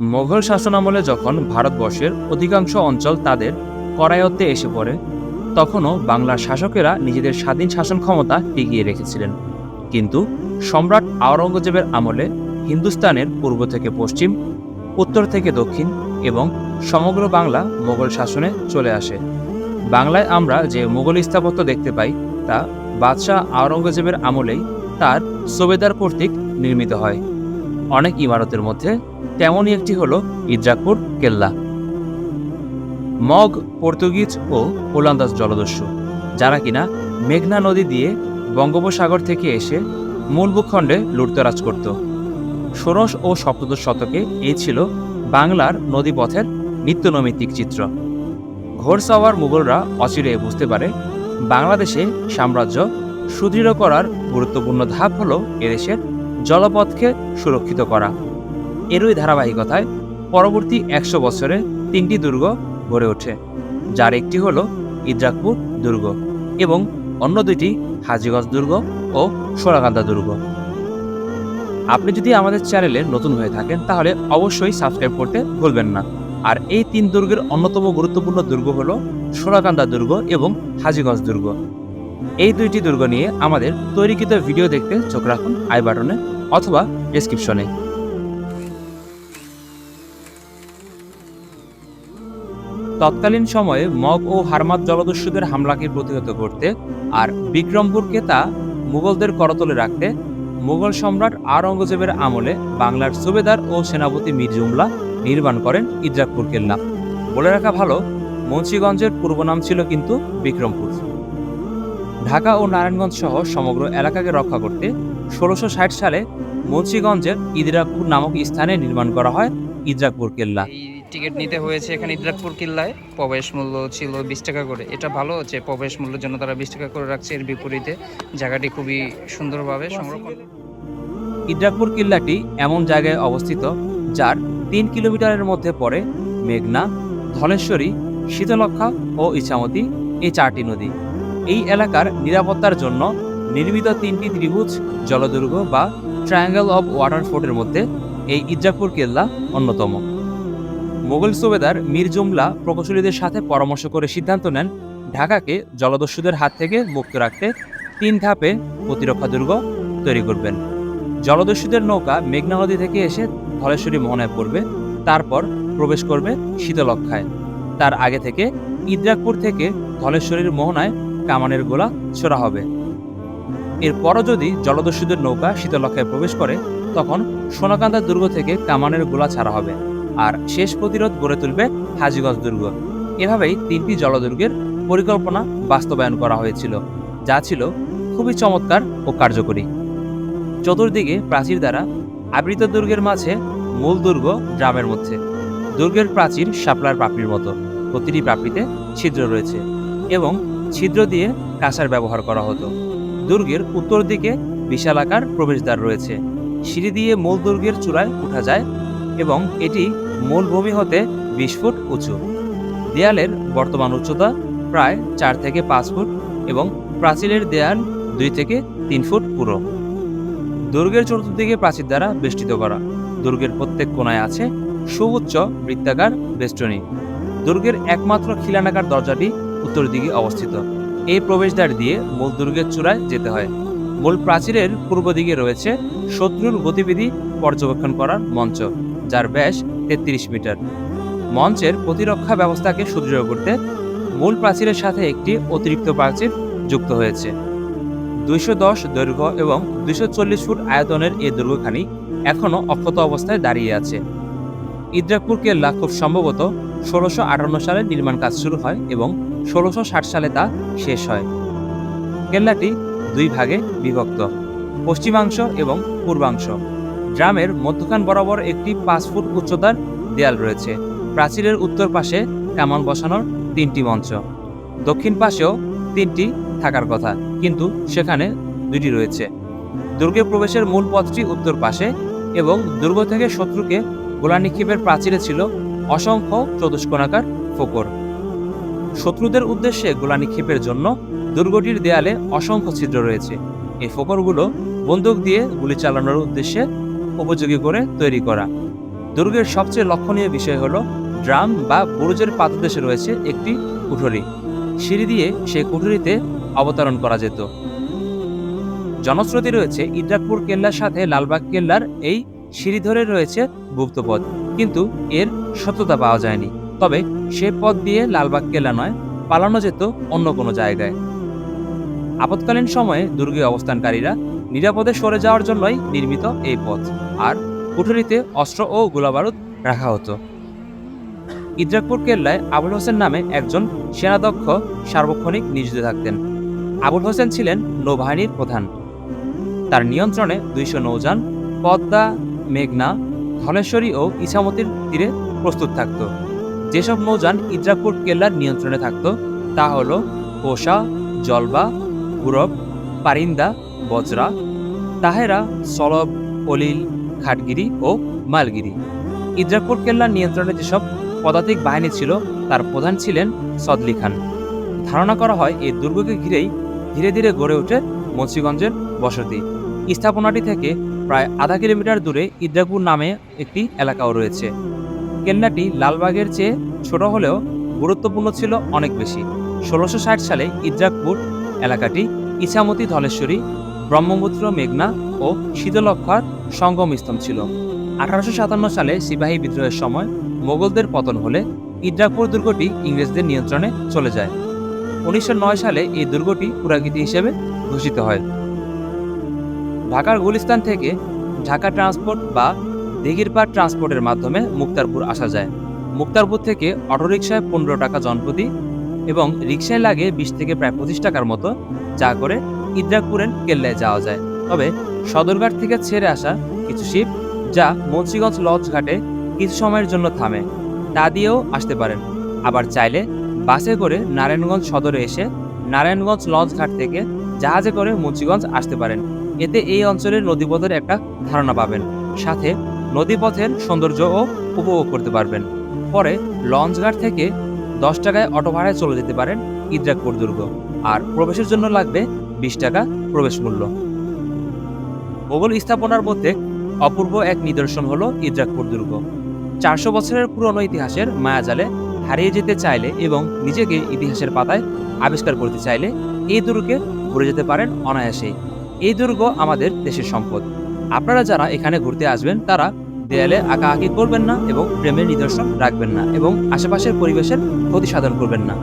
মোগল শাসনামলে যখন ভারতবর্ষের অধিকাংশ অঞ্চল তাদের করায়ত্তে এসে পড়ে, তখনও বাংলার শাসকেরা নিজেদের স্বাধীন শাসন ক্ষমতা টিকিয়ে রেখেছিলেন। কিন্তু সম্রাট আওরঙ্গজেবের আমলে হিন্দুস্তানের পূর্ব থেকে পশ্চিম, উত্তর থেকে দক্ষিণ এবং সমগ্র বাংলা মোগল শাসনে চলে আসে। বাংলায় আমরা যে মোগল স্থাপত্য দেখতে পাই, তা বাদশাহ আওরঙ্গজেবের আমলেই তার সোবেদার কর্তৃক নির্মিত হয়। অনেক ইমারতের মধ্যে তেমনই একটি হল ইদ্রাকপুর কেল্লা। মগ, পর্তুগিজ ও ওলান্দাজ জলদস্যু, যারা কিনা মেঘনা নদী দিয়ে বঙ্গোপসাগর থেকে এসে মূল ভূখণ্ডে লুটতরাজ করত। ষোড়শ ও সপ্তদশ শতকে এই ছিল বাংলার নদীপথের নিত্যনৈমিত্তিক চিত্র। ঘোরসাওয়ার মুঘলরা অচিরে বুঝতে পারে বাংলাদেশে সাম্রাজ্য সুদৃঢ় করার গুরুত্বপূর্ণ ধাপ হল এদেশের জলপথকে সুরক্ষিত করা। এরই ধারাবাহিকতায় পরবর্তী একশো বছরে তিনটি দুর্গ গড়ে ওঠে, যার একটি হল ইদ্রাকপুর দুর্গ এবং অন্য দুইটি হাজিগঞ্জ দুর্গ ও সোনাকান্দা দুর্গ। আপনি যদি আমাদের চ্যানেলে নতুন হয়ে থাকেন, তাহলে অবশ্যই সাবস্ক্রাইব করতে ভুলবেন না। আর এই তিন দুর্গের অন্যতম গুরুত্বপূর্ণ দুর্গ হল সোনাকান্দা দুর্গ এবং হাজিগঞ্জ দুর্গ। এই দুইটি দুর্গ নিয়ে আমাদের তৈরিকৃত ভিডিও দেখতে চোখ রাখুন, আই বাটনে অথবা ডেসক্রিপশনে তৎকালীন সময়ে মগ ও হারমাত জলদস্যুদের হামলাকে প্রতিহত করতে আর বিক্রমপুরকে তা মুঘলদের করতলে রাখতে মুঘল সম্রাট আওরঙ্গজেবের আমলে বাংলার সুবেদার ও সেনাপতি মীর জুমলা নির্মাণ করেন ইদ্রাকপুর কেল্লা। বলে রাখা ভালো, মুন্সীগঞ্জের পূর্ব নাম ছিল কিন্তু বিক্রমপুর। ঢাকা ও নারায়ণগঞ্জ সহ সমগ্র এলাকাকে রক্ষা করতে ষোলোশো ষাট সালে মুন্সীগঞ্জের ইদ্রাকপুর নামক স্থানে নির্মাণ করা হয় ইদ্রাকপুর কেল্লা। টিকিট নিতে হয়েছে এখানে ইদ্রাকপুর কিল্লায়। প্রবেশ মূল্য ছিল বিশ টাকা করে। এটা ভালো হচ্ছে প্রবেশ মূল্যের জন্য তারা বিশ টাকা করে রাখছে এর বিপরীতে জায়গাটি খুবই সুন্দরভাবে সংরক্ষণ। ইদ্রাকপুর কিল্লাটি এমন জায়গায় অবস্থিত যার তিন কিলোমিটারের মধ্যে পড়ে মেঘনা ধলেশ্বরী শীতলক্ষা ও ইছামতি এই চারটি নদী। এই এলাকার নিরাপত্তার জন্য নির্মিত তিনটি ত্রিভুজ, জলদুর্গ বা ট্রায়াঙ্গেল অব ওয়াটার ফোর্টের মধ্যে এই ইদ্রাকপুর কেল্লা অন্যতম। মোগল সুবেদার মীর জুমলা প্রকৌশলীদের সাথে পরামর্শ করে সিদ্ধান্ত নেন, ঢাকাকে জলদস্যুদের হাত থেকে মুক্ত রাখতে তিন ধাপে প্রতিরক্ষা দুর্গ তৈরি করবেন। জলদস্যুদের নৌকা মেঘনা নদী থেকে এসে ধলেশ্বরী মোহনায় পড়বে, তারপর প্রবেশ করবে শীতলক্ষায় তার আগে থেকে ইদ্রাকপুর থেকে ধলেশ্বরীর মোহনায় কামানের গোলা ছোড়া হবে। এরপরও যদি জলদস্যুদের নৌকা শীতলক্ষায় প্রবেশ করে, তখন সোনাকান্দা দুর্গ থেকে কামানের গোলা ছাড়া হবে আর শেষ প্রতিরোধ গড়ে তুলবে হাজিগঞ্জ দুর্গ। এভাবেই তিনটি জলদুর্গের পরিকল্পনা বাস্তবায়ন করা হয়েছিল, যা ছিল খুবই চমৎকার ও কার্যকরী। চতুর্দিকে প্রাচীর দ্বারা আবৃত দুর্গের মাঝে মূল দুর্গ গ্রামের মধ্যে। দুর্গের প্রাচীর শাপলার পাপড়ির মতো, প্রতিটি পাপড়িতে ছিদ্র রয়েছে এবং ছিদ্র দিয়ে কাঁসার ব্যবহার করা হতো। দুর্গের উত্তর দিকে বিশালাকার প্রবেশদ্বার রয়েছে। সিঁড়ি দিয়ে মূল দুর্গের চূড়ায় উঠা যায় এবং এটি মূল ভূমি হতে বিশ ফুট উঁচু। দেয়ালের বর্তমান উচ্চতা প্রায় চার থেকে পাঁচ ফুট এবং প্রাচীরের দেয়াল দুই থেকে তিন ফুট পুরো। দুর্গের চতুর্দিকে প্রাচীর দ্বারা বেষ্টিত করা। দুর্গের প্রত্যেক কোণায় আছে সুউচ্চ বৃত্তাকার বেষ্টনী। দুর্গের একমাত্র খিলানাকার দরজাটি উত্তর দিকে অবস্থিত। এই প্রবেশদ্বার দিয়ে মূল দুর্গের চূড়ায় যেতে হয়। মূল প্রাচীরের পূর্ব দিকে রয়েছে শত্রুর গতিবিধি পর্যবেক্ষণ করার মঞ্চ, যার ব্যাস তেত্রিশ মিটার। মঞ্চের প্রতিরক্ষা ব্যবস্থাকে সুদৃঢ় করতে মূল প্রাচীরের সাথে একটি অতিরিক্ত প্রাচীর যুক্ত হয়েছে। দুইশো দশ দৈর্ঘ্য এবং দুইশো চল্লিশ ফুট আয়তনের এই দুর্গখানি এখনও অক্ষত অবস্থায় দাঁড়িয়ে আছে। ইদ্রাকপুর কেল্লা খুব সম্ভবত ষোলোশো আটান্ন সালে নির্মাণ কাজ শুরু হয় এবং ষোলোশো সালে তা শেষ হয়। কেল্লাটি দুই ভাগে বিভক্ত, পশ্চিমাংশ এবং পূর্বাংশ। গ্রামের মধ্যখান বরাবর একটি পাঁচ ফুট উচ্চতার দেয়াল রয়েছে। প্রাচীরের উত্তর পাশে কামান বসানোর তিনটি মঞ্চ। দক্ষিণ পাশেও তিনটি থাকার কথা, কিন্তু সেখানে দুইটি রয়েছে। দুর্গে প্রবেশের মূল পথটি উত্তর পাশে এবং দুর্গ থেকে শত্রুকে গোলা নিক্ষেপের প্রাচীরে ছিল অসংখ্য চতুষ্কোণাকার ফোকর। শত্রুদের উদ্দেশ্যে গোলা নিক্ষেপের জন্য দুর্গটির দেয়ালে অসংখ্য ছিদ্র রয়েছে। এই ফোকরগুলো বন্দুক দিয়ে গুলি চালানোর উদ্দেশ্যে উপযোগী করে তৈরি করা। দুর্গের সবচেয়ে লক্ষণীয় বিষয় হল, ড্রাম বা বুরুজের পাদদেশে রয়েছে একটি কুঠুরি। সিঁড়ি দিয়ে সেই কুঠুরিতে অবতরণ করা যেত। জনশ্রুতি রয়েছে ইদ্রাকপুর কেল্লার সাথে লালবাগ কেল্লার এই সিঁড়ি ধরে রয়েছে গুপ্তপথ, কিন্তু এর সত্যতা পাওয়া যায়নি। তবে সে পথ দিয়ে লালবাগ কেল্লা নয়, পালানো যেত অন্য কোনো জায়গায়। আপৎকালীন সময়ে দুর্গে অবস্থানকারীরা নিরাপদে সরে যাওয়ার জন্যই নির্মিত এই পথ, আর কুঠুরিতে অস্ত্র ও গোলাবারুদ রাখা হতো। ইদ্রাকপুর কেল্লায় আবুল হোসেন নামে একজন সেনাদক্ষ সার্বক্ষণিক নিয়োজিত থাকতেন। আবুল হোসেন ছিলেন নৌবাহিনীর প্রধান। তার নিয়ন্ত্রণে দুইশো নৌযান, পদ্মা, মেঘনা, ধলেশ্বরী ও ইছামতির তীরে প্রস্তুত থাকত। যেসব নৌযান ইদ্রাকপুর কেল্লার নিয়ন্ত্রণে থাকত, তা হল কোষা, জলবা, গুরব, পারিন্দা, বজরা, তাহেরা, সলব, অলিল, খাটগিরি ও মালগিরি। ইদ্রাকপুর কেল্লার নিয়ন্ত্রণে যেসব পদাতিক বাহিনী ছিল, তার প্রধান ছিলেন সদলি খান। ধারণা করা হয়, এই দুর্গকে ঘিরেই ধীরে ধীরে গড়ে ওঠে মুন্সিগঞ্জের বসতি। স্থাপনাটি থেকে প্রায় আধা কিলোমিটার দূরে ইদ্রাকপুর নামে একটি এলাকাও রয়েছে। কেল্লাটি লালবাগের চেয়ে ছোট হলেও গুরুত্বপূর্ণ ছিল অনেক বেশি। ষোলোশো ষাট সালে ইদ্রাকপুর এলাকাটি ইছামতি ধলেশ্বরী, ব্রহ্মপুত্র মেঘনা ও শীতলক্ষার সঙ্গমস্থল ছিল। আঠারোশো সাতান্ন সালে সিপাহী বিদ্রোহের সময় মোগলদের পতন হলে ইদ্রাকপুর দুর্গটি ইংরেজদের নিয়ন্ত্রণে চলে যায়। উনিশশো নয় সালে এই দুর্গটি পুরাকৃতি হিসেবে ঘোষিত হয়। ঢাকার গুলিস্তান থেকে ঢাকা ট্রান্সপোর্ট বা দিঘিরপাড় ট্রান্সপোর্টের মাধ্যমে মুক্তারপুর আসা যায়। মুক্তারপুর থেকে অটোরিকশায় পনেরো টাকা জনপ্রতি এবং রিক্সায় লাগে বিশ থেকে প্রায় পঁচিশ টাকার মতো, যা করে ইদ্রাকপুরের কেল্লায় যাওয়া যায়। তবে সদরঘাট থেকে ছেড়ে আসা কিছু শিপ, যা মুন্সিগঞ্জ লঞ্চ ঘাটে কিছু সময়ের জন্য থামে, তা দিয়েও আসতে পারেন। আবার চাইলে বাসে করে নারায়ণগঞ্জ সদরে এসে নারায়ণগঞ্জ লঞ্চ ঘাট থেকে জাহাজে করে মুন্সিগঞ্জ আসতে পারেন। এতে এই অঞ্চলের নদীপথের একটা ধারণা পাবেন। সাথে নদীপথের সৌন্দর্যও উপভোগ করতে পারবেন। পরে লঞ্চঘাট থেকে দশ টাকায় অটো ভাড়ায় চলে যেতে পারেন ইদ্রাকপুর দুর্গ আর প্রবেশের জন্য লাগবে বিশ টাকা প্রবেশ মূল্য। মোগল স্থাপনার মধ্যে অপূর্ব এক নিদর্শন হলো ইদ্রাকপুর দুর্গ চারশো বছরের পুরনো ইতিহাসের মায়াজালে হারিয়ে যেতে চাইলে এবং নিজেকে ইতিহাসের পাতায় আবিষ্কার করতে চাইলে এই দুর্গে ঘুরে যেতে পারেন অনায়াসেই। এই দুর্গ আমাদের দেশের সম্পদ। আপনারা যারা এখানে ঘুরতে আসবেন তারা দেয়ালে আঁকাআঁকি করবেন না এবং প্রেমের নিদর্শন রাখবেন না এবং আশেপাশের পরিবেশের ক্ষতি সাধন করবেন না।